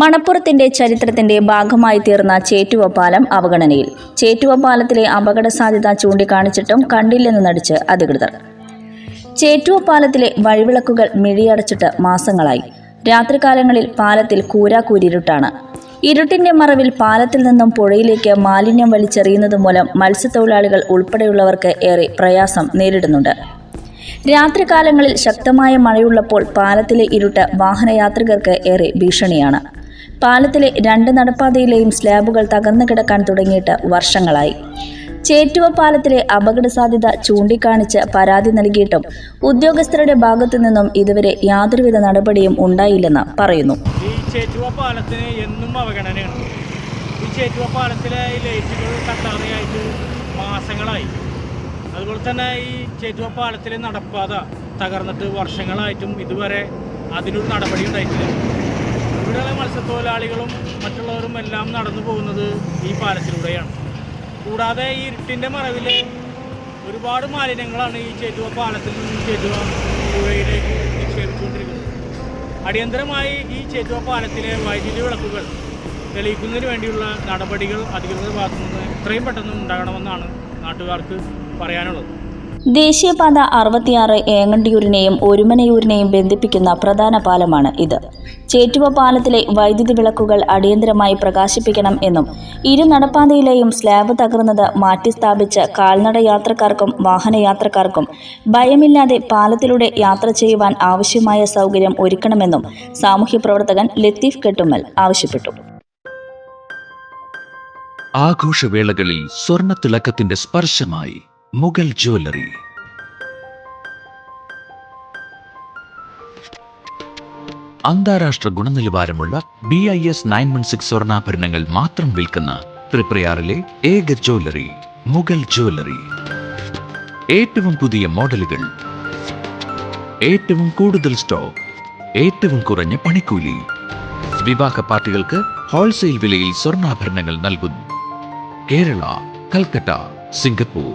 മണപ്പുറത്തിന്റെ ചരിത്രത്തിന്റെ ഭാഗമായി തീർന്ന ചേറ്റുവ പാലം അവഗണനയിൽ. ചേറ്റുവ പാലത്തിലെ അപകട സാധ്യത ചൂണ്ടിക്കാണിച്ചിട്ടും കണ്ടില്ലെന്ന് നടിച്ച് അധികൃതർ. ചേറ്റുവ പാലത്തിലെ വഴിവിളക്കുകൾ മിഴിയടച്ചിട്ട് മാസങ്ങളായി. രാത്രികാലങ്ങളിൽ പാലത്തിൽ കൂരാക്കൂരിരുട്ടാണ് ഇരുട്ടിന്റെ മറവിൽ പാലത്തിൽ നിന്നും പുഴയിലേക്ക് മാലിന്യം വലിച്ചെറിയുന്നത് മൂലം മത്സ്യത്തൊഴിലാളികൾ ഉൾപ്പെടെയുള്ളവർക്ക് ഏറെ പ്രയാസം നേരിടുന്നുണ്ട്. രാത്രികാലങ്ങളിൽ ശക്തമായ മഴയുള്ളപ്പോൾ പാലത്തിലെ ഇരുട്ട് വാഹനയാത്രികർക്ക് ഏറെ ഭീഷണിയാണ്. പാലത്തിലെ രണ്ട് നടപ്പാതയിലെയും സ്ലാബുകൾ തകർന്നു കിടക്കാൻ തുടങ്ങിയിട്ട് വർഷങ്ങളായി. ചേറ്റുവ പാലത്തിലെ അപകട സാധ്യത ചൂണ്ടിക്കാണിച്ച് പരാതി നൽകിയിട്ടും ഉദ്യോഗസ്ഥരുടെ ഭാഗത്തു നിന്നും ഇതുവരെ യാതൊരുവിധ നടപടിയും ഉണ്ടായില്ലെന്ന് പറയുന്നു. ഈ ചേറ്റുവ പാലത്തിന് എന്നും അവഗണനയാണ്. ഈ ചേറ്റുവ പാലത്തിലെ ലൈറ്റുകൾ തട്ടാതെയായിട്ട് മാസങ്ങളായി. അതുപോലെ തന്നെ ഈ ചേറ്റുവ പാലത്തിലെ നടപ്പാത തകർന്നിട്ട് വർഷങ്ങളായിട്ടും ഇതുവരെ അതിനൊരു നടപടി ഉണ്ടായിട്ടില്ല. ഇവിടെയുള്ള മത്സ്യത്തൊഴിലാളികളും മറ്റുള്ളവരും എല്ലാം നടന്നു പോകുന്നത് ഈ പാലത്തിലൂടെയാണ്. കൂടാതെ ഈ ഇരുട്ടിന്റെ മറവിൽ ഒരുപാട് മാലിന്യങ്ങളാണ് ഈ ചേറ്റുവ പാലത്തിൽ നിന്നും ചേറ്റുവ പുഴയിലേക്ക് നിക്ഷേപിച്ചുകൊണ്ടിരിക്കുന്നത്. അടിയന്തരമായി ഈ ചേറ്റുവ പാലത്തിലെ വൈദ്യുതി വിളക്കുകൾ തെളിയിക്കുന്നതിന് വേണ്ടിയുള്ള നടപടികൾ അധികൃതരുടെ ഭാഗത്തുനിന്ന് എത്രയും പെട്ടെന്ന് ഉണ്ടാകണമെന്നാണ് നാട്ടുകാർക്ക് പറയാനുള്ളത്. ദേശീയപാത അറുപത്തിയാറ് ഏങ്ങണ്ടിയൂരിനെയും ഒരുമനയൂരിനെയും ബന്ധിപ്പിക്കുന്ന പ്രധാന പാലമാണ് ഇത്. ചേറ്റുവ പാലത്തിലെ വൈദ്യുതി വിളക്കുകൾ അടിയന്തരമായി പ്രകാശിപ്പിക്കണം എന്നും ഇരു നടപ്പാതയിലെയും സ്ലാബ് തകർന്നത് മാറ്റി സ്ഥാപിച്ച് കാൽനട യാത്രക്കാർക്കും വാഹനയാത്രക്കാർക്കും ഭയമില്ലാതെ പാലത്തിലൂടെ യാത്ര ചെയ്യുവാൻ ആവശ്യമായ സൗകര്യം ഒരുക്കണമെന്നും സാമൂഹ്യ പ്രവർത്തകൻ ലത്തീഫ് കെട്ടുമ്മൽ ആവശ്യപ്പെട്ടു. ആഘോഷവേളകളിൽ സ്വർണ തിളക്കത്തിന്റെ സ്പർശമായി. മുഗൾ ജ്വല്ലറി. അന്താരാഷ്ട്ര ഗുണനിലവാരമുള്ള B I S nine one six സ്വർണാഭരണങ്ങൾ മാത്രം വിൽക്കുന്ന ത്രിപ്രയാറിലെ ഏക ജ്വല്ലറി മുഗൾ ജ്വല്ലറി. ഏറ്റവും പുതിയ മോഡലുകൾ ഏറ്റവും കൂടുതൽ സ്റ്റോക്ക് ഏറ്റവും കുറഞ്ഞ പണിക്കൂലി. വിവാഹ പാർട്ടികൾക്ക് ഹോൾസെയിൽ വിലയിൽ സ്വർണാഭരണങ്ങൾ നൽകുന്നു. കേരള കൽക്കട്ട സിംഗപ്പൂർ.